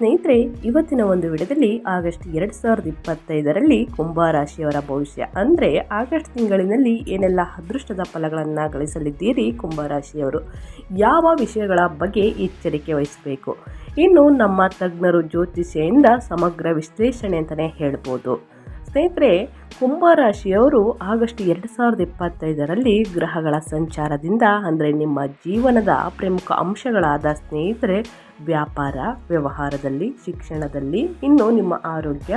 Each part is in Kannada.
ಸ್ನೇಹಿತರೆ, ಇವತ್ತಿನ ಒಂದು ವಿಡಿಯೋದಲ್ಲಿ ಆಗಸ್ಟ್ ಎರಡು ಸಾವಿರದ ಇಪ್ಪತ್ತೈದರಲ್ಲಿ ಕುಂಭರಾಶಿಯವರ ಭವಿಷ್ಯ. ಅಂದರೆ ಆಗಸ್ಟ್ ತಿಂಗಳಿನಲ್ಲಿ ಏನೆಲ್ಲ ಅದೃಷ್ಟದ ಫಲಗಳನ್ನು ಗಳಿಸಲಿದ್ದೀರಿ ಕುಂಭರಾಶಿಯವರು ಯಾವ ವಿಷಯಗಳ ಬಗ್ಗೆ ಎಚ್ಚರಿಕೆ ವಹಿಸಬೇಕು? ಇನ್ನು ನಮ್ಮ ತಜ್ಞರು ಜ್ಯೋತಿಷ್ಯಿಂದ ಸಮಗ್ರ ವಿಶ್ಲೇಷಣೆ ಅಂತಲೇ ಹೇಳ್ಬೋದು. ಸ್ನೇಹಿತರೆ, ಕುಂಭರಾಶಿಯವರು ಆಗಸ್ಟ್ ಎರಡು ಸಾವಿರದ ಇಪ್ಪತ್ತೈದರಲ್ಲಿ ಗ್ರಹಗಳ ಸಂಚಾರದಿಂದ, ಅಂದರೆ ನಿಮ್ಮ ಜೀವನದ ಪ್ರಮುಖ ಅಂಶಗಳಾದ ಸ್ನೇಹಿತರೆ, ವ್ಯಾಪಾರ, ವ್ಯವಹಾರದಲ್ಲಿ, ಶಿಕ್ಷಣದಲ್ಲಿ, ಇನ್ನು ನಿಮ್ಮ ಆರೋಗ್ಯ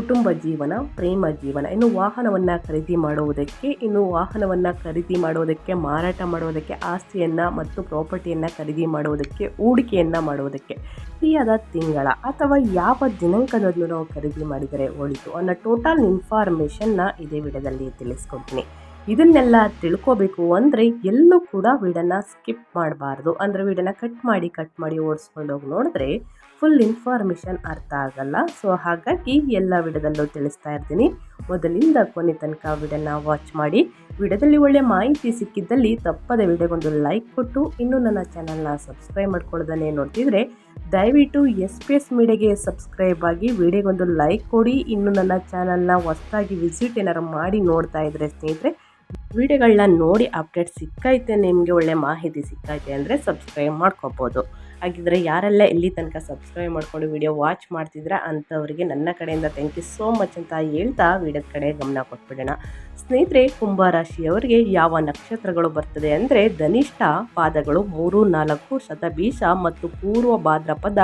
ಕುಟುಂಬ ಜೀವನ, ಪ್ರೇಮ ಜೀವನ, ಇನ್ನು ವಾಹನವನ್ನು ಖರೀದಿ ಮಾಡುವುದಕ್ಕೆ, ಇನ್ನು ವಾಹನವನ್ನು ಖರೀದಿ ಮಾಡುವುದಕ್ಕೆ, ಮಾರಾಟ ಮಾಡುವುದಕ್ಕೆ, ಆಸ್ತಿಯನ್ನು ಮತ್ತು ಪ್ರಾಪರ್ಟಿಯನ್ನು ಖರೀದಿ ಮಾಡುವುದಕ್ಕೆ, ಹೂಡಿಕೆಯನ್ನು ಮಾಡುವುದಕ್ಕೆ ಸರಿಯಾದ ತಿಂಗಳ ಅಥವಾ ಯಾವ ದಿನಾಂಕದಲ್ಲೂ ನಾವು ಖರೀದಿ ಮಾಡಿದರೆ ಒಳಿತು ಅನ್ನೋ ಟೋಟಲ್ ಇನ್ಫಾರ್ಮೇಷನ್ನ ಇದೇ ವಿಡಿಯೋದಲ್ಲಿ ತಿಳಿಸ್ಕೊಡ್ತೀನಿ. ಇದನ್ನೆಲ್ಲ ತಿಳ್ಕೋಬೇಕು ಅಂದರೆ ಎಲ್ಲೂ ಕೂಡ ವಿಡನ್ನ ಸ್ಕಿಪ್ ಮಾಡಬಾರ್ದು. ಅಂದರೆ ವಿಡನ್ನ ಕಟ್ ಮಾಡಿ ಕಟ್ ಮಾಡಿ ಓಡಿಸ್ಕೊಂಡು ಹೋಗಿ ನೋಡಿದ್ರೆ ಫುಲ್ ಇನ್ಫಾರ್ಮೇಷನ್ ಅರ್ಥ ಆಗಲ್ಲ. ಸೊ ಹಾಗಾಗಿ ಎಲ್ಲ ವಿಡದಲ್ಲೂ ತಿಳಿಸ್ತಾ ಇರ್ತೀನಿ. ಮೊದಲಿಂದ ಕೊನೆ ತನಕ ವಿಡನ್ನ ವಾಚ್ ಮಾಡಿ. ವಿಡದಲ್ಲಿ ಒಳ್ಳೆ ಮಾಹಿತಿ ಸಿಕ್ಕಿದ್ದಲ್ಲಿ ತಪ್ಪದೆ ವಿಡಿಯೋಗೊಂದು ಲೈಕ್ ಕೊಟ್ಟು, ಇನ್ನೂ ನನ್ನ ಚಾನಲ್ನ ಸಬ್ಸ್ಕ್ರೈಬ್ ಮಾಡ್ಕೊಳ್ಳೋದನ್ನೇ ನೋಡ್ತಿದ್ರೆ, ದಯವಿಟ್ಟು ಎಸ್ ಪಿ ಎಸ್ ಮೀಡಿಯಾಗೆ ಸಬ್ಸ್ಕ್ರೈಬ್ ಆಗಿ ವಿಡಿಯೋಗೊಂದು ಲೈಕ್ ಕೊಡಿ. ಇನ್ನು ನನ್ನ ಚಾನಲ್ನ ಹೊಸದಾಗಿ ವಿಸಿಟ್ ಏನಾರು ಮಾಡಿ ನೋಡ್ತಾ ಇದ್ರೆ ಸ್ನೇಹಿತರೆ ವಿಡಿಯೋಗಳನ್ನ ನೋಡಿ ಅಪ್ಡೇಟ್ ಸಿಕ್ಕೈತೆ, ನಿಮಗೆ ಒಳ್ಳೆ ಮಾಹಿತಿ ಸಿಕ್ಕೈತೆ ಅಂದರೆ ಸಬ್ಸ್ಕ್ರೈಬ್ ಮಾಡ್ಕೋಬೋದು. ಹಾಗಿದ್ರೆ ಯಾರೆಲ್ಲ ಇಲ್ಲಿ ತನಕ ಸಬ್ಸ್ಕ್ರೈಬ್ ಮಾಡ್ಕೊಂಡು ವಿಡಿಯೋ ವಾಚ್ ಮಾಡ್ತಿದ್ರೆ ಅಂಥವ್ರಿಗೆ ನನ್ನ ಕಡೆಯಿಂದ ಥ್ಯಾಂಕ್ ಯು ಸೋ ಮಚ್ ಅಂತ ಹೇಳ್ತಾ ವಿಡಿಯೋದ ಕಡೆ ಗಮನ ಕೊಟ್ಬಿಡೋಣ. ಸ್ನೇಹಿತರೆ ಕುಂಭರಾಶಿಯವರಿಗೆ ಯಾವ ನಕ್ಷತ್ರಗಳು ಬರ್ತದೆ ಅಂದರೆ ಧನಿಷ್ಠ ಪಾದಗಳು ಮೂರು, ನಾಲ್ಕು ಶತಬೀಷ ಮತ್ತು ಪೂರ್ವ ಭಾದ್ರಪದ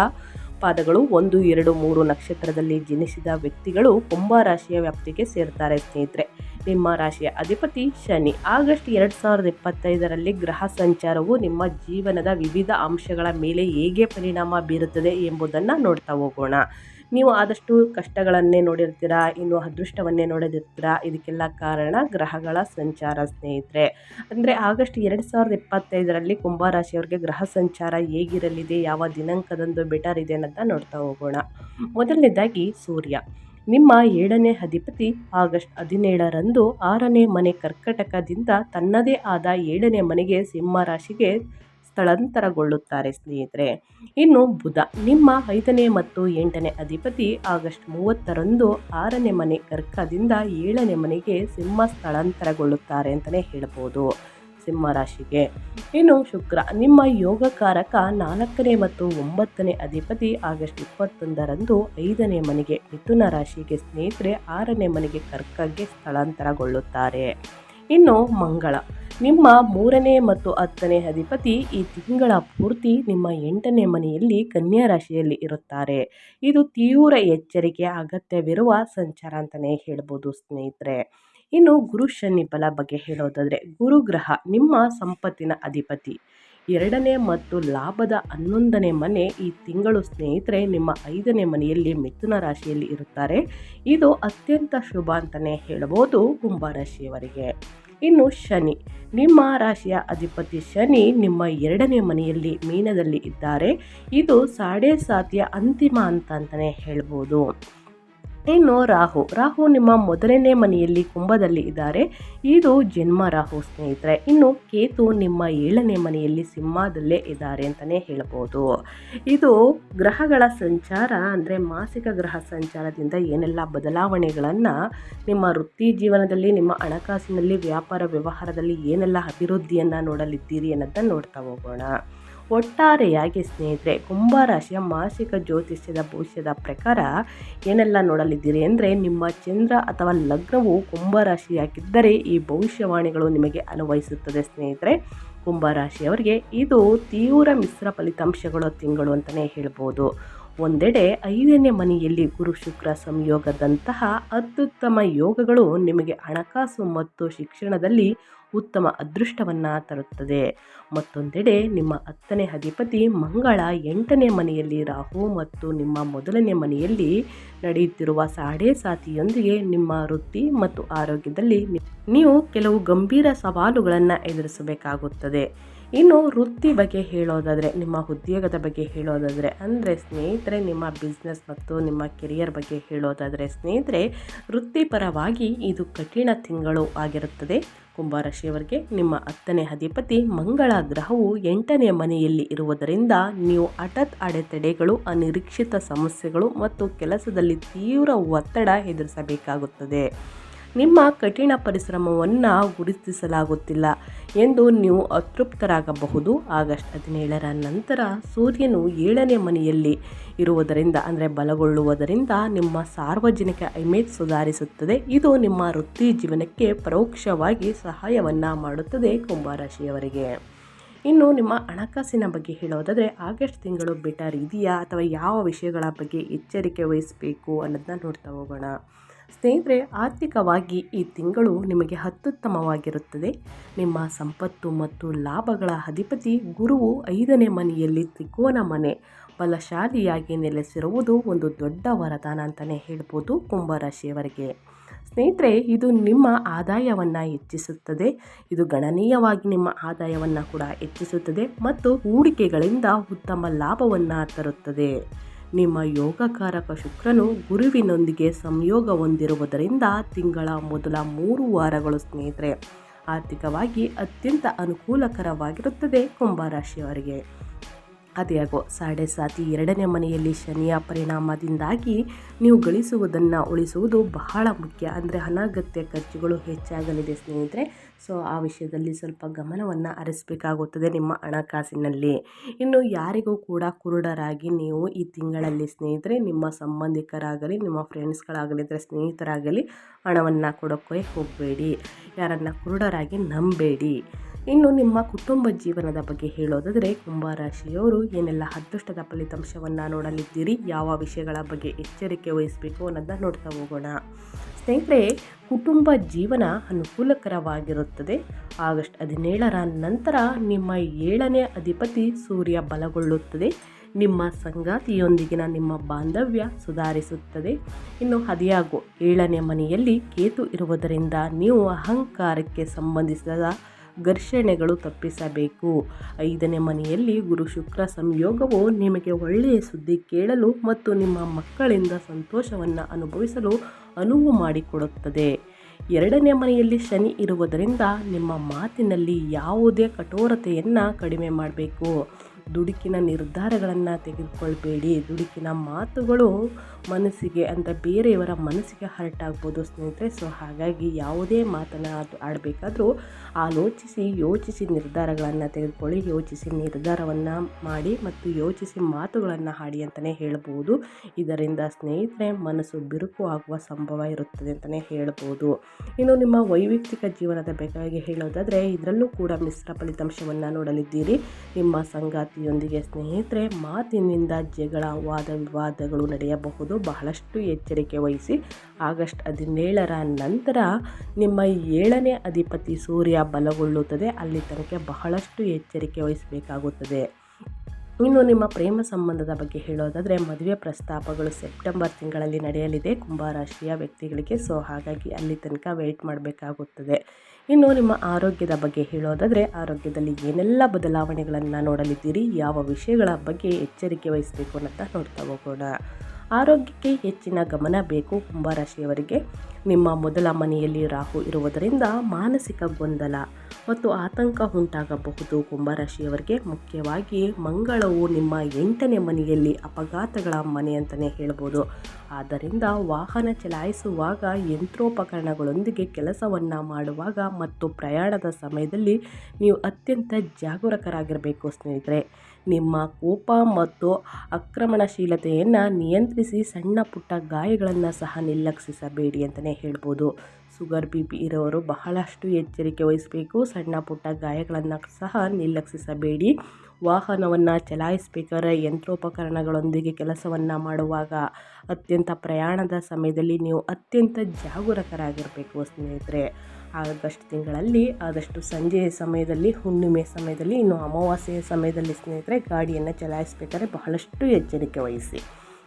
ಪಾದಗಳು ಒಂದು, ಎರಡು, ಮೂರು ನಕ್ಷತ್ರದಲ್ಲಿ ಜನಿಸಿದ ವ್ಯಕ್ತಿಗಳು ಕುಂಭ ರಾಶಿಯ ವ್ಯಾಪ್ತಿಗೆ ಸೇರ್ತಾರೆ ಸ್ನೇಹಿತರೆ. ನಿಮ್ಮ ರಾಶಿಯ ಅಧಿಪತಿ ಶನಿ. ಆಗಸ್ಟ್ ಎರಡು ಸಾವಿರದ ಇಪ್ಪತ್ತೈದರಲ್ಲಿ ಗ್ರಹ ಸಂಚಾರವು ನಿಮ್ಮ ಜೀವನದ ವಿವಿಧ ಅಂಶಗಳ ಮೇಲೆ ಹೇಗೆ ಪರಿಣಾಮ ಬೀರುತ್ತದೆ ಎಂಬುದನ್ನು ನೋಡ್ತಾ ಹೋಗೋಣ. ನೀವು ಆದಷ್ಟು ಕಷ್ಟಗಳನ್ನೇ ನೋಡಿರ್ತೀರಾ, ಇನ್ನು ಅದೃಷ್ಟವನ್ನೇ ನೋಡಿರ್ತೀರಾ ಇದಕ್ಕೆಲ್ಲ ಕಾರಣ ಗ್ರಹಗಳ ಸಂಚಾರ ಸ್ನೇಹಿತರೆ. ಅಂದರೆ ಆಗಸ್ಟ್ ಎರಡು ಸಾವಿರದ ಇಪ್ಪತ್ತೈದರಲ್ಲಿ ಕುಂಭರಾಶಿಯವರಿಗೆ ಗ್ರಹ ಸಂಚಾರ ಹೇಗಿರಲಿದೆ, ಯಾವ ದಿನಾಂಕದಂದು ಬೆಟರ್ ಇದೆ ಅನ್ನೋದನ್ನ ನೋಡ್ತಾ ಹೋಗೋಣ. ಮೊದಲನೇದಾಗಿ ಸೂರ್ಯ. ನಿಮ್ಮ ಏಳನೇ ಅಧಿಪತಿ ಆಗಸ್ಟ್ ಹದಿನೇಳರಂದು ಆರನೇ ಮನೆ ಕರ್ಕಟಕದಿಂದ ತನ್ನದೇ ಆದ ಏಳನೇ ಮನೆಗೆ ಸಿಂಹ ರಾಶಿಗೆ ಸ್ಥಳಾಂತರಗೊಳ್ಳುತ್ತಾರೆ, ಸ್ನೇಹಿತರೆ. ಇನ್ನು ಬುಧ, ನಿಮ್ಮ ಐದನೇ ಮತ್ತು ಎಂಟನೇ ಅಧಿಪತಿ ಆಗಸ್ಟ್ ಮೂವತ್ತರಂದು ಆರನೇ ಮನೆ ಕರ್ಕದಿಂದ ಏಳನೇ ಮನೆಗೆ ಸಿಂಹ ಸ್ಥಳಾಂತರಗೊಳ್ಳುತ್ತಾರೆ ಅಂತಲೇ ಹೇಳ್ಬೋದು. ಸಿಂಹ ರಾಶಿಗೆ. ಇನ್ನು ಶುಕ್ರ, ನಿಮ್ಮ ಯೋಗಕಾರಕ ನಾಲ್ಕನೇ ಮತ್ತು ಒಂಬತ್ತನೇ ಅಧಿಪತಿ ಆಗಸ್ಟ್ ಇಪ್ಪತ್ತೊಂದರಂದು ಐದನೇ ಮನೆಗೆ ಮಿಥುನ ರಾಶಿಗೆ ಸ್ನೇಹಿತರೆ ಆರನೇ ಮನೆಗೆ ಕರ್ಕಗೆ ಸ್ಥಳಾಂತರಗೊಳ್ಳುತ್ತಾರೆ. ಇನ್ನು ಮಂಗಳ, ನಿಮ್ಮ ಮೂರನೇ ಮತ್ತು ಹತ್ತನೇ ಅಧಿಪತಿ ಈ ತಿಂಗಳ ಪೂರ್ತಿ ನಿಮ್ಮ ಎಂಟನೇ ಮನೆಯಲ್ಲಿ ಕನ್ಯಾ ರಾಶಿಯಲ್ಲಿ ಇರುತ್ತಾರೆ. ಇದು ತೀವ್ರ ಎಚ್ಚರಿಕೆ, ಅಗತ್ಯವಿರುವ ಸಂಚಾರ ಅಂತಲೇ ಹೇಳ್ಬೋದು ಸ್ನೇಹಿತರೆ. ಇನ್ನು ಗುರು ಶನಿ ಬಲ ಬಗ್ಗೆ ಹೇಳೋದಾದರೆ, ಗುರುಗ್ರಹ ನಿಮ್ಮ ಸಂಪತ್ತಿನ ಅಧಿಪತಿ. ಎರಡನೇ ಮತ್ತು ಲಾಭದ ಹನ್ನೊಂದನೇ ಮನೆ ಈ ತಿಂಗಳು ಸ್ನೇಹಿತರೆ ನಿಮ್ಮ ಐದನೇ ಮನೆಯಲ್ಲಿ ಮಿಥುನ ರಾಶಿಯಲ್ಲಿ ಇರುತ್ತಾರೆ. ಇದು ಅತ್ಯಂತ ಶುಭ ಅಂತಲೇ ಹೇಳಬಹುದು ಕುಂಭರಾಶಿಯವರಿಗೆ. ಇನ್ನು ಶನಿ, ನಿಮ್ಮ ರಾಶಿಯ ಅಧಿಪತಿ ಶನಿ ನಿಮ್ಮ ಎರಡನೇ ಮನೆಯಲ್ಲಿ ಮೀನದಲ್ಲಿ ಇದ್ದಾರೆ. ಇದು ಸಾಡೆ ಸಾತಿಯ ಅಂತಿಮ ಅಂತ ಅಂತಲೇ ಹೇಳ್ಬೋದು ಇನ್ನು ರಾಹು. ರಾಹು ನಿಮ್ಮ ಮೊದಲನೇ ಮನೆಯಲ್ಲಿ ಕುಂಭದಲ್ಲಿ ಇದ್ದಾರೆ. ಇದು ಜನ್ಮ ರಾಹು ಸ್ನೇಹಿತರೆ. ಇನ್ನು ಕೇತು ನಿಮ್ಮ ಏಳನೇ ಮನೆಯಲ್ಲಿ ಸಿಂಹದಲ್ಲೇ ಇದ್ದಾರೆ ಅಂತಲೇ ಹೇಳ್ಬೋದು. ಇದು ಗ್ರಹಗಳ ಸಂಚಾರ ಅಂದರೆ ಮಾಸಿಕ ಗ್ರಹ ಸಂಚಾರದಿಂದ ಏನೆಲ್ಲ ಬದಲಾವಣೆಗಳನ್ನು ನಿಮ್ಮ ವೃತ್ತಿ ಜೀವನದಲ್ಲಿ, ನಿಮ್ಮ ಹಣಕಾಸಿನಲ್ಲಿ, ವ್ಯಾಪಾರ ವ್ಯವಹಾರದಲ್ಲಿ ಏನೆಲ್ಲ ಅಭಿವೃದ್ಧಿಯನ್ನು ನೋಡಲಿದ್ದೀರಿ ಅನ್ನೋದನ್ನು ನೋಡ್ತಾ ಹೋಗೋಣ. ಒಟ್ಟಾರೆಯಾಗಿ ಸ್ನೇಹಿತರೆ, ಕುಂಭರಾಶಿಯ ಮಾಸಿಕ ಜ್ಯೋತಿಷ್ಯದ ಭವಿಷ್ಯದ ಪ್ರಕಾರ ಏನೆಲ್ಲ ನೋಡಲಿದ್ದೀರಿ ಅಂದರೆ ನಿಮ್ಮ ಚಂದ್ರ ಅಥವಾ ಲಗ್ನವು ಕುಂಭರಾಶಿಯಾಗಿದ್ದರೆ ಈ ಭವಿಷ್ಯವಾಣಿಗಳು ನಿಮಗೆ ಅನ್ವಯಿಸುತ್ತದೆ ಸ್ನೇಹಿತರೆ. ಕುಂಭರಾಶಿಯವರಿಗೆ ಇದು ತೀವ್ರ ಮಿಶ್ರ ಫಲಿತಾಂಶಗಳು ತಿಂಗಳು ಅಂತಲೇ ಹೇಳ್ಬೋದು. ಒಂದೆಡೆ ಐದನೇ ಮನೆಯಲ್ಲಿ ಗುರು ಶುಕ್ರ ಸಂಯೋಗದಂತಹ ಅತ್ಯುತ್ತಮ ಯೋಗಗಳು ನಿಮಗೆ ಹಣಕಾಸು ಮತ್ತು ಶಿಕ್ಷಣದಲ್ಲಿ ಉತ್ತಮ ಅದೃಷ್ಟವನ್ನು ತರುತ್ತದೆ. ಮತ್ತೊಂದೆಡೆ ನಿಮ್ಮ ಹತ್ತನೇ ಅಧಿಪತಿ ಮಂಗಳ ಎಂಟನೇ ಮನೆಯಲ್ಲಿ ರಾಹು ಮತ್ತು ನಿಮ್ಮ ಮೊದಲನೇ ಮನೆಯಲ್ಲಿ ನಡೆಯುತ್ತಿರುವ ಸಾಡೆ ಸಾತಿಯೊಂದಿಗೆ ನಿಮ್ಮ ವೃತ್ತಿ ಮತ್ತು ಆರೋಗ್ಯದಲ್ಲಿ ನೀವು ಕೆಲವು ಗಂಭೀರ ಸವಾಲುಗಳನ್ನು ಎದುರಿಸಬೇಕಾಗುತ್ತದೆ. ಇನ್ನು ವೃತ್ತಿ ಬಗ್ಗೆ ಹೇಳೋದಾದರೆ, ನಿಮ್ಮ ಉದ್ಯೋಗದ ಬಗ್ಗೆ ಹೇಳೋದಾದರೆ, ಅಂದರೆ ಸ್ನೇಹಿತರೆ, ನಿಮ್ಮ ಬಿಸ್ನೆಸ್ ಮತ್ತು ನಿಮ್ಮ ಕೆರಿಯರ್ ಬಗ್ಗೆ ಹೇಳೋದಾದರೆ ಸ್ನೇಹಿತರೆ, ವೃತ್ತಿಪರವಾಗಿ ಇದು ಕಠಿಣ ತಿಂಗಳು ಆಗಿರುತ್ತದೆ. ಕುಂಭರಾಶಿಯವರಿಗೆ ನಿಮ್ಮ ಹತ್ತನೇ ಅಧಿಪತಿ ಮಂಗಳ ಗ್ರಹವು ಎಂಟನೇ ಮನೆಯಲ್ಲಿ ಇರುವುದರಿಂದ ನೀವು ಹಠತ್ ಅಡೆತಡೆಗಳು, ಅನಿರೀಕ್ಷಿತ ಸಮಸ್ಯೆಗಳು ಮತ್ತು ಕೆಲಸದಲ್ಲಿ ತೀವ್ರ ಒತ್ತಡ ಎದುರಿಸಬೇಕಾಗುತ್ತದೆ. ನಿಮ್ಮ ಕಠಿಣ ಪರಿಶ್ರಮವನ್ನು ಗುರುತಿಸಲಾಗುತ್ತಿಲ್ಲ ಎಂದು ನೀವು ಅತೃಪ್ತರಾಗಬಹುದು. ಆಗಸ್ಟ್ ಹದಿನೇಳರ ನಂತರ ಸೂರ್ಯನು ಏಳನೇ ಮನೆಯಲ್ಲಿ ಇರುವುದರಿಂದ, ಅಂದರೆ ಬಲಗೊಳ್ಳುವುದರಿಂದ ನಿಮ್ಮ ಸಾರ್ವಜನಿಕ ಇಮೇಜ್ ಸುಧಾರಿಸುತ್ತದೆ. ಇದು ನಿಮ್ಮ ವೃತ್ತಿ ಜೀವನಕ್ಕೆ ಪರೋಕ್ಷವಾಗಿ ಸಹಾಯವನ್ನು ಮಾಡುತ್ತದೆ ಕುಂಭರಾಶಿಯವರಿಗೆ ಇನ್ನು ನಿಮ್ಮ ಹಣಕಾಸಿನ ಬಗ್ಗೆ ಹೇಳೋದಾದರೆ ಆಗಸ್ಟ್ ತಿಂಗಳು ಬೆಟರ್ ಇದೆಯಾ ಅಥವಾ ಯಾವ ವಿಷಯಗಳ ಬಗ್ಗೆ ಎಚ್ಚರಿಕೆ ವಹಿಸಬೇಕು ಅನ್ನೋದನ್ನ ನೋಡ್ತಾ ಹೋಗೋಣ. ಸ್ನೇಹಿತರೆ, ಆರ್ಥಿಕವಾಗಿ ಈ ತಿಂಗಳು ನಿಮಗೆ ಅತ್ಯುತ್ತಮವಾಗಿರುತ್ತದೆ. ನಿಮ್ಮ ಸಂಪತ್ತು ಮತ್ತು ಲಾಭಗಳ ಅಧಿಪತಿ ಗುರುವು ಐದನೇ ಮನೆಯಲ್ಲಿ ತ್ರಿಕೋನ ಮನೆ ಬಲಶಾಲಿಯಾಗಿ ನೆಲೆಸಿರುವುದು ಒಂದು ದೊಡ್ಡ ವರದಾನ ಅಂತಲೇ ಹೇಳ್ಬೋದು ಕುಂಭರಾಶಿಯವರಿಗೆ. ಸ್ನೇಹಿತರೆ, ಇದು ನಿಮ್ಮ ಆದಾಯವನ್ನು ಹೆಚ್ಚಿಸುತ್ತದೆ. ಇದು ಗಣನೀಯವಾಗಿ ನಿಮ್ಮ ಆದಾಯವನ್ನು ಕೂಡ ಹೆಚ್ಚಿಸುತ್ತದೆ ಮತ್ತು ಹೂಡಿಕೆಗಳಿಂದ ಉತ್ತಮ ಲಾಭವನ್ನು ತರುತ್ತದೆ. ನಿಮ್ಮ ಯೋಗಕಾರಕ ಶುಕ್ರನು ಗುರುವಿನೊಂದಿಗೆ ಸಂಯೋಗ ಹೊಂದಿರುವುದರಿಂದ ತಿಂಗಳ ಮೊದಲ ಮೂರು ವಾರಗಳು ಸ್ನೇಹಿತರೆ. ಆರ್ಥಿಕವಾಗಿ ಅತ್ಯಂತ ಅನುಕೂಲಕರವಾಗಿರುತ್ತದೆ ಕುಂಭರಾಶಿಯವರಿಗೆ ಅದೇಗೋ ಸಾಡೆ ಸಾತಿ ಎರಡನೇ ಮನೆಯಲ್ಲಿ ಶನಿಯ ಪರಿಣಾಮದಿಂದಾಗಿ ನೀವು ಗಳಿಸುವುದನ್ನು ಉಳಿಸುವುದು ಬಹಳ ಮುಖ್ಯ. ಅಂದರೆ ಅನಗತ್ಯ ಖರ್ಚುಗಳು ಹೆಚ್ಚಾಗಲಿದೆ ಸ್ನೇಹಿತರೆ. ಸೊ, ಆ ವಿಷಯದಲ್ಲಿ ಸ್ವಲ್ಪ ಗಮನವನ್ನು ಹರಿಸಬೇಕಾಗುತ್ತದೆ ನಿಮ್ಮ ಹಣಕಾಸಿನಲ್ಲಿ. ಇನ್ನು ಯಾರಿಗೂ ಕೂಡ ಕುರುಡರಾಗಿ ನೀವು ಈ ತಿಂಗಳಲ್ಲಿ ಸ್ನೇಹಿತರೆ, ನಿಮ್ಮ ಸಂಬಂಧಿಕರಾಗಲಿ, ನಿಮ್ಮ ಫ್ರೆಂಡ್ಸ್ಗಳಾಗಲಿ ಅಂದರೆ ಸ್ನೇಹಿತರಾಗಲಿ ಹಣವನ್ನು ಕೊಡೋಕ್ಕೆ ಹೋಗಬೇಡಿ. ಯಾರನ್ನು ಕುರುಡರಾಗಿ ನಂಬೇಡಿ. ಇನ್ನು ನಿಮ್ಮ ಕುಟುಂಬ ಜೀವನದ ಬಗ್ಗೆ ಹೇಳೋದಾದರೆ ಕುಂಭರಾಶಿಯವರು ಏನೆಲ್ಲ ಅದೃಷ್ಟದ ಫಲಿತಾಂಶವನ್ನು ನೋಡಲಿದ್ದೀರಿ, ಯಾವ ವಿಷಯಗಳ ಬಗ್ಗೆ ಎಚ್ಚರಿಕೆ ವಹಿಸಬೇಕು ಅನ್ನೋದನ್ನ ನೋಡ್ತಾ ಹೋಗೋಣ. ಸ್ನೇಹಿತರೆ, ಕುಟುಂಬ ಜೀವನ ಅನುಕೂಲಕರವಾಗಿರುತ್ತದೆ. ಆಗಸ್ಟ್ ಹದಿನೇಳರ ನಂತರ ನಿಮ್ಮ ಏಳನೇ ಅಧಿಪತಿ ಸೂರ್ಯ ಬಲಗೊಳ್ಳುತ್ತದೆ. ನಿಮ್ಮ ಸಂಗಾತಿಯೊಂದಿಗಿನ ನಿಮ್ಮ ಬಾಂಧವ್ಯ ಸುಧಾರಿಸುತ್ತದೆ. ಇನ್ನು ಹದಿಯಾಗು ಏಳನೇ ಮನೆಯಲ್ಲಿ ಕೇತು ಇರುವುದರಿಂದ ನೀವು ಅಹಂಕಾರಕ್ಕೆ ಸಂಬಂಧಿಸಿದ ಘರ್ಷಣೆಗಳು ತಪ್ಪಿಸಬೇಕು. ಐದನೇ ಮನೆಯಲ್ಲಿ ಗುರು ಶುಕ್ರ ಸಂಯೋಗವು ನಿಮಗೆ ಒಳ್ಳೆಯ ಸುದ್ದಿ ಕೇಳಲು ಮತ್ತು ನಿಮ್ಮ ಮಕ್ಕಳಿಂದ ಸಂತೋಷವನ್ನು ಅನುಭವಿಸಲು ಅನುವು ಮಾಡಿಕೊಡುತ್ತದೆ. ಎರಡನೇ ಮನೆಯಲ್ಲಿ ಶನಿ ಇರುವುದರಿಂದ ನಿಮ್ಮ ಮಾತಿನಲ್ಲಿ ಯಾವುದೇ ಕಠೋರತೆಯನ್ನು ಕಡಿಮೆ ಮಾಡಬೇಕು. ದುಡುಕಿನ ನಿರ್ಧಾರಗಳನ್ನು ತೆಗೆದುಕೊಳ್ಬೇಡಿ. ದುಡುಕಿನ ಮಾತುಗಳು ಮನಸ್ಸಿಗೆ ಅಂತ ಬೇರೆಯವರ ಮನಸ್ಸಿಗೆ ಹರ್ಟ್ ಆಗ್ಬೋದು ಸ್ನೇಹಿತರೆ. ಸೊ ಹಾಗಾಗಿ ಯಾವುದೇ ಮಾತನ್ನು ಆಡಬೇಕಾದ್ರೂ ಆಲೋಚಿಸಿ, ಯೋಚಿಸಿ ನಿರ್ಧಾರಗಳನ್ನು ತೆಗೆದುಕೊಳ್ಳಿ. ಯೋಚಿಸಿ ನಿರ್ಧಾರವನ್ನು ಮಾಡಿ ಮತ್ತು ಯೋಚಿಸಿ ಮಾತುಗಳನ್ನು ಹಾಡಿ ಅಂತಲೇ ಹೇಳ್ಬೋದು. ಇದರಿಂದ ಸ್ನೇಹಿತರೆ, ಮನಸ್ಸು ಬಿರುಕು ಆಗುವ ಸಂಭವ ಇರುತ್ತದೆ ಅಂತಲೇ ಹೇಳ್ಬೋದು. ಇನ್ನು ನಿಮ್ಮ ವೈಯಕ್ತಿಕ ಜೀವನದ ಬೇಕಾಗಿ ಹೇಳೋದಾದರೆ, ಇದರಲ್ಲೂ ಕೂಡ ಮಿಶ್ರ ಫಲಿತಾಂಶವನ್ನು ನೋಡಲಿದ್ದೀರಿ. ನಿಮ್ಮ ಸಂಗಾತಿಯೊಂದಿಗೆ ಸ್ನೇಹಿತರೆ, ಮಾತಿನಿಂದ ಜಗಳ, ವಾದ ವಿವಾದಗಳು ನಡೆಯಬಹುದು. ಬಹಳಷ್ಟು ಎಚ್ಚರಿಕೆ ವಹಿಸಿ ಆಗಸ್ಟ್ ಹದಿನೇಳರ ನಂತರ ನಿಮ್ಮ ಏಳನೇ ಅಧಿಪತಿ ಸೂರ್ಯ ಬಲಗೊಳ್ಳುತ್ತದೆ. ಅಲ್ಲಿ ತನಕ ಬಹಳಷ್ಟು ಎಚ್ಚರಿಕೆ ವಹಿಸಬೇಕಾಗುತ್ತದೆ. ಇನ್ನು ನಿಮ್ಮ ಪ್ರೇಮ ಸಂಬಂಧದ ಬಗ್ಗೆ ಹೇಳೋದಾದರೆ, ಮದುವೆ ಪ್ರಸ್ತಾಪಗಳು ಸೆಪ್ಟೆಂಬರ್ ತಿಂಗಳಲ್ಲಿ ನಡೆಯಲಿದೆ. ಕುಂಭರಾಶಿಯ ವ್ಯಕ್ತಿಗಳಿಗೆ ಸೊ, ಹಾಗಾಗಿ ಅಲ್ಲಿ ತನಕ ವೆಯ್ಟ್ ಮಾಡಬೇಕಾಗುತ್ತದೆ. ಇನ್ನು ನಿಮ್ಮ ಆರೋಗ್ಯದ ಬಗ್ಗೆ ಹೇಳೋದಾದರೆ, ಆರೋಗ್ಯದಲ್ಲಿ ಏನೆಲ್ಲ ಬದಲಾವಣೆಗಳನ್ನು ನೋಡಲಿದ್ದೀರಿ, ಯಾವ ವಿಷಯಗಳ ಬಗ್ಗೆ ಎಚ್ಚರಿಕೆ ವಹಿಸಬೇಕು ಅನ್ನೋದನ್ನ ನೋಡ್ತಾ ಹೋಗೋಣ. ಆರೋಗ್ಯಕ್ಕೆ ಹೆಚ್ಚಿನ ಗಮನ ಬೇಕು ಕುಂಭರಾಶಿಯವರಿಗೆ. ನಿಮ್ಮ ಮೊದಲ ಮನೆಯಲ್ಲಿ ರಾಹು ಇರುವುದರಿಂದ ಮಾನಸಿಕ ಗೊಂದಲ ಮತ್ತು ಆತಂಕ ಉಂಟಾಗಬಹುದು. ಕುಂಭರಾಶಿಯವರಿಗೆ ಮುಖ್ಯವಾಗಿ ಮಂಗಳವು ನಿಮ್ಮ ಎಂಟನೇ ಮನೆಯಲ್ಲಿ ಅಪಘಾತಗಳ ಮನೆ ಅಂತಲೇ ಹೇಳ್ಬೋದು. ಆದ್ದರಿಂದ ವಾಹನ ಚಲಾಯಿಸುವಾಗ ಯಂತ್ರೋಪಕರಣಗಳೊಂದಿಗೆ ಕೆಲಸವನ್ನು ಮಾಡುವಾಗ ಮತ್ತು ಪ್ರಯಾಣದ ಸಮಯದಲ್ಲಿ ನೀವು ಅತ್ಯಂತ ಜಾಗರೂಕರಾಗಿರಬೇಕು ಸ್ನೇಹಿತರೆ. ನಿಮ್ಮ ಕೋಪ ಮತ್ತು ಆಕ್ರಮಣಶೀಲತೆಯನ್ನು ನಿಯಂತ್ರಿಸಿ ಸಣ್ಣ ಪುಟ್ಟ ಗಾಯಗಳನ್ನು ಸಹ ನಿರ್ಲಕ್ಷಿಸಬೇಡಿ ಅಂತಲೇ ಹೇಳ್ಬೋದು. ಸುಗರ್ ಬಿ ಪಿ ಇರೋರು ಬಹಳಷ್ಟು ಎಚ್ಚರಿಕೆ ವಹಿಸಬೇಕು. ಸಣ್ಣ ಪುಟ್ಟ ಗಾಯಗಳನ್ನು ಸಹ ನಿರ್ಲಕ್ಷಿಸಬೇಡಿ. ವಾಹನವನ್ನು ಚಲಾಯಿಸಬೇಕಾದ್ರೆ ಯಂತ್ರೋಪಕರಣಗಳೊಂದಿಗೆ ಕೆಲಸವನ್ನು ಮಾಡುವಾಗ ಅತ್ಯಂತ ಪ್ರಯಾಣದ ಸಮಯದಲ್ಲಿ ನೀವು ಅತ್ಯಂತ ಜಾಗರೂಕರಾಗಿರಬೇಕು ಸ್ನೇಹಿತರೆ. ಆಗಸ್ಟ್ ತಿಂಗಳಲ್ಲಿ, ಆದಷ್ಟು ಸಂಜೆಯ ಸಮಯದಲ್ಲಿ, ಹುಣ್ಣಿಮೆ ಸಮಯದಲ್ಲಿ, ಇನ್ನು ಅಮಾವಾಸ್ಯೆಯ ಸಮಯದಲ್ಲಿ ಸ್ನೇಹಿತರೆ, ಗಾಡಿಯನ್ನು ಚಲಾಯಿಸಬೇಕಾದ್ರೆ ಬಹಳಷ್ಟು ಎಚ್ಚರಿಕೆ ವಹಿಸಿ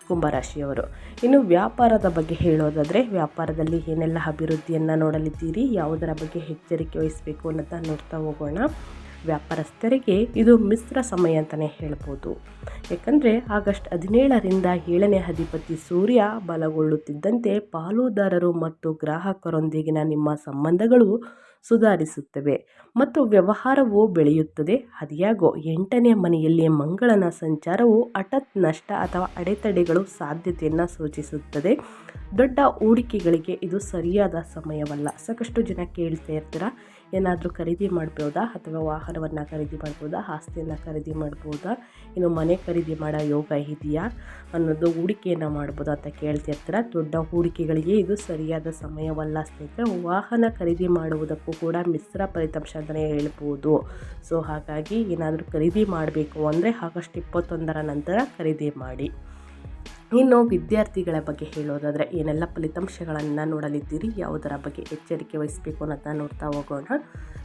ಕುಂಭರಾಶಿಯವರು. ಇನ್ನು ವ್ಯಾಪಾರದ ಬಗ್ಗೆ ಹೇಳೋದಾದರೆ, ವ್ಯಾಪಾರದಲ್ಲಿ ಏನೆಲ್ಲ ಅಭಿವೃದ್ಧಿಯನ್ನು ನೋಡಲಿದ್ದೀರಿ, ಯಾವುದರ ಬಗ್ಗೆ ಎಚ್ಚರಿಕೆ ವಹಿಸಬೇಕು ಅನ್ನೋದನ್ನ ನೋಡ್ತಾ ಹೋಗೋಣ. ವ್ಯಾಪಾರಸ್ಥರಿಗೆ ಇದು ಮಿಶ್ರ ಸಮಯ ಅಂತಲೇ ಹೇಳ್ಬೋದು. ಯಾಕಂದರೆ ಆಗಸ್ಟ್ ಹದಿನೇಳರಿಂದ ಏಳನೇ ಅಧಿಪತಿ ಸೂರ್ಯ ಬಲಗೊಳ್ಳುತ್ತಿದ್ದಂತೆ ಪಾಲುದಾರರು ಮತ್ತು ಗ್ರಾಹಕರೊಂದಿಗಿನ ನಿಮ್ಮ ಸಂಬಂಧಗಳು ಸುಧಾರಿಸುತ್ತವೆ ಮತ್ತು ವ್ಯವಹಾರವು ಬೆಳೆಯುತ್ತದೆ. ಅದಿಯಾಗೋ ಎಂಟನೇ ಮನೆಯಲ್ಲಿ ಮಂಗಳನ ಸಂಚಾರವು ಹಠತ್ ನಷ್ಟ ಅಥವಾ ಅಡೆತಡೆಗಳು ಸಾಧ್ಯತೆಯನ್ನು ಸೂಚಿಸುತ್ತದೆ. ದೊಡ್ಡ ಹೂಡಿಕೆಗಳಿಗೆ ಇದು ಸರಿಯಾದ ಸಮಯವಲ್ಲ. ಸಾಕಷ್ಟು ಜನ ಕೇಳ್ತಾ ಇರ್ತೀರ? ಏನಾದರೂ ಖರೀದಿ ಮಾಡ್ಬೋದಾ? ಅಥವಾ ವಾಹನವನ್ನು ಖರೀದಿ ಮಾಡ್ಬೋದಾ? ಆಸ್ತಿಯನ್ನು ಖರೀದಿ ಮಾಡ್ಬೋದಾ? ಇನ್ನು ಮನೆ ಖರೀದಿ ಮಾಡೋ ಯೋಗ ಇದೆಯಾ? ಅನ್ನೋದು ಹೂಡಿಕೆಯನ್ನು ಮಾಡ್ಬೋದಾ ಅಂತ ಕೇಳ್ತಿರ್ತಾರ ದೊಡ್ಡ ಹೂಡಿಕೆಗಳಿಗೆ ಇದು ಸರಿಯಾದ ಸಮಯವಲ್ಲ ಸ್ನೇಹಿತರೆ. ವಾಹನ ಖರೀದಿ ಮಾಡುವುದಕ್ಕೂ ಕೂಡ ಮಿಶ್ರ ಫಲಿತಾಂಶ ಅಂತಲೇ ಹೇಳ್ಬೋದು. ಸೊ ಹಾಗಾಗಿ ಏನಾದರೂ ಖರೀದಿ ಮಾಡಬೇಕು ಅಂದರೆ ಆಗಸ್ಟ್ ಇಪ್ಪತ್ತೊಂದರ ನಂತರ ಖರೀದಿ ಮಾಡಿ. ಇನ್ನು ವಿದ್ಯಾರ್ಥಿಗಳ ಬಗ್ಗೆ ಹೇಳೋದಾದರೆ ಏನೆಲ್ಲ ಫಲಿತಾಂಶಗಳನ್ನು ನೋಡಲಿದ್ದೀರಿ, ಯಾವುದರ ಬಗ್ಗೆ ಎಚ್ಚರಿಕೆ ವಹಿಸಬೇಕು ಅನ್ನೋದನ್ನ ನೋಡ್ತಾ ಹೋಗೋಣ.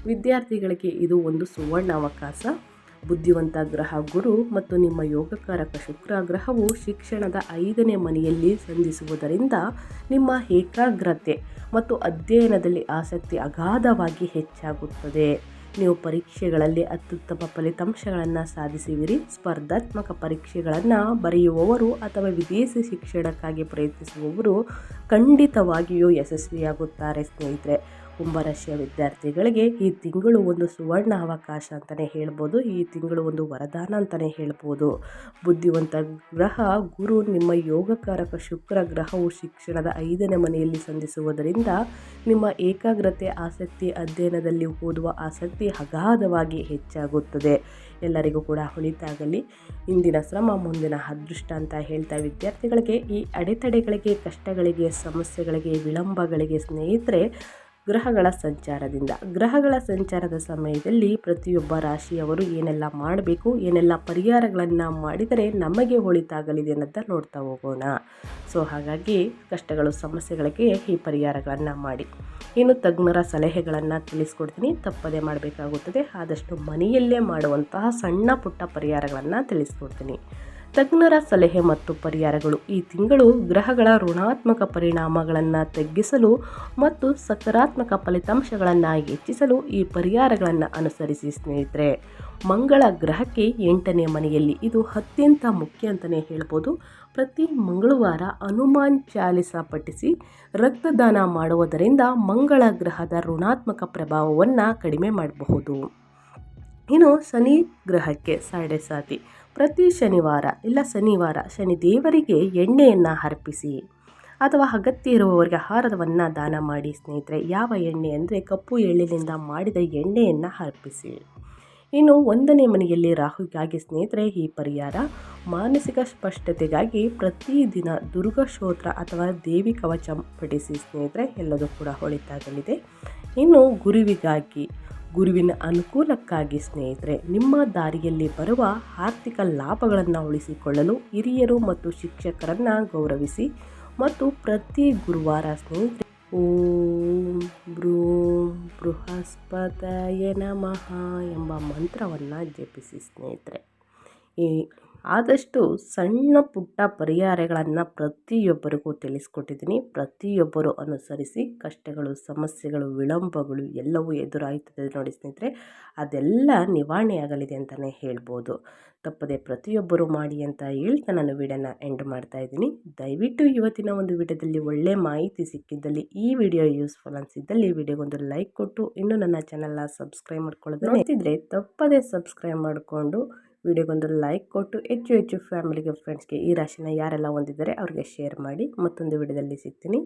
ವಿದ್ಯಾರ್ಥಿಗಳಿಗೆ ಇದು ಒಂದು ಸುವರ್ಣ ಅವಕಾಶ. ಬುದ್ಧಿವಂತ ಗ್ರಹ ಗುರು ಮತ್ತು ನಿಮ್ಮ ಯೋಗಕಾರಕ ಶುಕ್ರ ಗ್ರಹವು ಶಿಕ್ಷಣದ ಐದನೇ ಮನೆಯಲ್ಲಿ ಸಂಧಿಸುವುದರಿಂದ ನಿಮ್ಮ ಏಕಾಗ್ರತೆ ಮತ್ತು ಅಧ್ಯಯನದಲ್ಲಿ ಆಸಕ್ತಿ ಅಗಾಧವಾಗಿ ಹೆಚ್ಚಾಗುತ್ತದೆ. ನೀವು ಪರೀಕ್ಷೆಗಳಲ್ಲಿ ಅತ್ಯುತ್ತಮ ಫಲಿತಾಂಶಗಳನ್ನು ಸಾಧಿಸುವಿರಿ. ಸ್ಪರ್ಧಾತ್ಮಕ ಪರೀಕ್ಷೆಗಳನ್ನು ಬರೆಯುವವರು ಅಥವಾ ವಿದೇಶಿ ಶಿಕ್ಷಣಕ್ಕಾಗಿ ಪ್ರಯತ್ನಿಸುವವರು ಖಂಡಿತವಾಗಿಯೂ ಯಶಸ್ವಿಯಾಗುತ್ತಾರೆ ಸ್ನೇಹಿತರೆ. ಕುಂಭರಾಶಿಯ ವಿದ್ಯಾರ್ಥಿಗಳಿಗೆ ಈ ತಿಂಗಳು ಒಂದು ಸುವರ್ಣ ಅವಕಾಶ ಅಂತಲೇ ಹೇಳ್ಬೋದು, ಈ ತಿಂಗಳು ಒಂದು ವರದಾನ ಅಂತಲೇ ಹೇಳ್ಬೋದು. ಬುದ್ಧಿವಂತ ಗ್ರಹ, ಗುರು ನಿಮ್ಮ ಯೋಗಕಾರಕ ಶುಕ್ರ ಗ್ರಹವು ಶಿಕ್ಷಣದ ಐದನೇ ಮನೆಯಲ್ಲಿ ಸಂಧಿಸುವುದರಿಂದ ನಿಮ್ಮ ಏಕಾಗ್ರತೆ, ಆಸಕ್ತಿ, ಅಧ್ಯಯನದಲ್ಲಿ ಓದುವ ಆಸಕ್ತಿ ಅಗಾಧವಾಗಿ ಹೆಚ್ಚಾಗುತ್ತದೆ. ಎಲ್ಲರಿಗೂ ಕೂಡ ಹೊಳಿತಾಗಲಿ. ಇಂದಿನ ಶ್ರಮ, ಮುಂದಿನ ಅದೃಷ್ಟ ಅಂತ ಹೇಳ್ತಾ ವಿದ್ಯಾರ್ಥಿಗಳಿಗೆ ಈ ಅಡೆತಡೆಗಳಿಗೆ, ಕಷ್ಟಗಳಿಗೆ, ಸಮಸ್ಯೆಗಳಿಗೆ, ವಿಳಂಬಗಳಿಗೆ ಸ್ನೇಹಿತರೆ ಗ್ರಹಗಳ ಸಂಚಾರದಿಂದ. ಗ್ರಹಗಳ ಸಂಚಾರದ ಸಮಯದಲ್ಲಿ ಪ್ರತಿಯೊಬ್ಬ ರಾಶಿಯವರು ಏನೆಲ್ಲ ಮಾಡಬೇಕು, ಏನೆಲ್ಲ ಪರಿಹಾರಗಳನ್ನು ಮಾಡಿದರೆ ನಮಗೆ ಒಳಿತಾಗಲಿದೆ ಅನ್ನೋದನ್ನ ನೋಡ್ತಾ ಹೋಗೋಣ. ಸೊ, ಹಾಗಾಗಿ ಕಷ್ಟಗಳು, ಸಮಸ್ಯೆಗಳಿಗೆ ಈ ಪರಿಹಾರಗಳನ್ನು ಮಾಡಿ. ಇನ್ನು ತಜ್ಞರ ಸಲಹೆಗಳನ್ನು ತಿಳಿಸ್ಕೊಡ್ತೀನಿ. ತಪ್ಪದೇ ಮಾಡಬೇಕಾಗುತ್ತದೆ. ಆದಷ್ಟು ಮನೆಯಲ್ಲೇ ಮಾಡುವಂತಹ ಸಣ್ಣ ಪುಟ್ಟ ಪರಿಹಾರಗಳನ್ನು ತಿಳಿಸ್ಕೊಡ್ತೀನಿ. ತಜ್ಞರ ಸಲಹೆ ಮತ್ತು ಪರಿಹಾರಗಳು. ಈ ತಿಂಗಳು ಗ್ರಹಗಳ ಋಣಾತ್ಮಕ ಪರಿಣಾಮಗಳನ್ನು ತಗ್ಗಿಸಲು ಮತ್ತು ಸಕಾರಾತ್ಮಕ ಫಲಿತಾಂಶಗಳನ್ನು ಹೆಚ್ಚಿಸಲು ಈ ಪರಿಹಾರಗಳನ್ನು ಅನುಸರಿಸಿ ಸ್ನೇಹಿತರೆ. ಮಂಗಳ ಗ್ರಹಕ್ಕೆ ಎಂಟನೇ ಮನೆಯಲ್ಲಿ. ಇದು ಅತ್ಯಂತ ಮುಖ್ಯ ಅಂತಲೇ ಹೇಳ್ಬೋದು. ಪ್ರತಿ ಮಂಗಳವಾರ ಹನುಮಾನ್ ಚಾಲಿಸ ಪಠಿಸಿ ರಕ್ತದಾನ ಮಾಡುವುದರಿಂದ ಮಂಗಳ ಗ್ರಹದ ಋಣಾತ್ಮಕ ಪ್ರಭಾವವನ್ನು ಕಡಿಮೆ ಮಾಡಬಹುದು. ಇನ್ನು ಶನಿ ಗ್ರಹಕ್ಕೆ ಸಾಡೆ ಸಾತಿ. ಪ್ರತಿ ಶನಿವಾರ ಇಲ್ಲ ಶನಿವಾರ ಶನಿ ದೇವರಿಗೆ ಎಣ್ಣೆಯನ್ನು ಅರ್ಪಿಸಿ ಅಥವಾ ಅಗತ್ಯ ಇರುವವರಿಗೆ ಆಹಾರವನ್ನು ದಾನ ಮಾಡಿ ಸ್ನೇಹಿತರೆ, ಯಾವ ಎಣ್ಣೆ ಅಂದರೆ ಕಪ್ಪು ಎಳ್ಳಿನಿಂದ ಮಾಡಿದ ಎಣ್ಣೆಯನ್ನು ಅರ್ಪಿಸಿ. ಇನ್ನು ಒಂದನೇ ಮನೆಯಲ್ಲಿ ರಾಹುಗಾಗಿ ಸ್ನೇಹಿತರೆ, ಈ ಪರಿಹಾರ ಮಾನಸಿಕ ಸ್ಪಷ್ಟತೆಗಾಗಿ ಪ್ರತಿದಿನ ದುರ್ಗಾ ಸ್ತೋತ್ರ ಅಥವಾ ದೇವಿ ಕವಚ ಪಡಿಸಿ ಸ್ನೇಹಿತರೆ, ಎಲ್ಲದೂ ಕೂಡ ಹೊಳಿತಾಗಲಿದೆ. ಇನ್ನು ಗುರುವಿಗಾಗಿ ಗುರುವಿನ ಅನುಕೂಲಕ್ಕಾಗಿ ಸ್ನೇಹಿತರೆ, ನಿಮ್ಮ ದಾರಿಯಲ್ಲಿ ಬರುವ ಆರ್ಥಿಕ ಲಾಭಗಳನ್ನು ಉಳಿಸಿಕೊಳ್ಳಲು ಹಿರಿಯರು ಮತ್ತು ಶಿಕ್ಷಕರನ್ನು ಗೌರವಿಸಿ ಮತ್ತು ಪ್ರತಿ ಗುರುವಾರ ಸ್ನೇಹಿತರೆ, ಓಂ ಬ್ರೂಂ ಬೃಹಸ್ಪತಯ ನಮಃ ಎಂಬ ಮಂತ್ರವನ್ನು ಜಪಿಸಿ ಸ್ನೇಹಿತರೆ. ಈ ಆದಷ್ಟು ಸಣ್ಣ ಪುಟ್ಟ ಪರಿಹಾರಗಳನ್ನು ಪ್ರತಿಯೊಬ್ಬರಿಗೂ ತಿಳಿಸ್ಕೊಟ್ಟಿದ್ದೀನಿ. ಪ್ರತಿಯೊಬ್ಬರು ಅನುಸರಿಸಿ ಕಷ್ಟಗಳು ಸಮಸ್ಯೆಗಳು ವಿಳಂಬಗಳು ಎಲ್ಲವೂ ಎದುರಾಯ್ತದೆ ನೋಡಿ ಸ್ನೇಹಿತರೆ. ಅದೆಲ್ಲ ನಿವಾರಣೆ ಆಗಲಿದೆ ಅಂತಲೇ ಹೇಳ್ಬೋದು. ತಪ್ಪದೆ ಪ್ರತಿಯೊಬ್ಬರು ಮಾಡಿ ಅಂತ ಹೇಳ್ತಾ ನಾನು ವಿಡಿಯೋನ ಎಂಡ್ ಮಾಡ್ತಾ ಇದ್ದೀನಿ. ದಯವಿಟ್ಟು ಇವತ್ತಿನ ಒಂದು ವಿಡಿಯೋದಲ್ಲಿ ಒಳ್ಳೆ ಮಾಹಿತಿ ಸಿಕ್ಕಿದ್ದಲ್ಲಿ ಈ ವಿಡಿಯೋ ಯೂಸ್ಫುಲ್ ಅನಿಸಿದ್ದಲ್ಲಿ ವಿಡಿಯೋಗೊಂದು ಲೈಕ್ ಕೊಟ್ಟು ಇನ್ನೂ ನನ್ನ ಚಾನಲ್ನ ಸಬ್ಸ್ಕ್ರೈಬ್ ಮಾಡ್ಕೊಳ್ಳೋದು ನೋಡ್ತಿದ್ರೆ ತಪ್ಪದೆ ಸಬ್ಸ್ಕ್ರೈಬ್ ಮಾಡಿಕೊಂಡು ವಿಡಿಯೋಗೊಂದು ಲೈಕ್ ಕೊಟ್ಟು ಹೆಚ್ಚು ಹೆಚ್ಚು ಫ್ಯಾಮಿಲಿಗೆ ಫ್ರೆಂಡ್ಸ್ಗೆ ಈ ರಾಶಿನ ಯಾರೆಲ್ಲ ಹೊಂದಿದ್ದಾರೆ ಅವ್ರಿಗೆ ಶೇರ್ ಮಾಡಿ ಮತ್ತೊಂದು ವಿಡಿಯೋದಲ್ಲಿ ಸಿಗ್ತೀನಿ.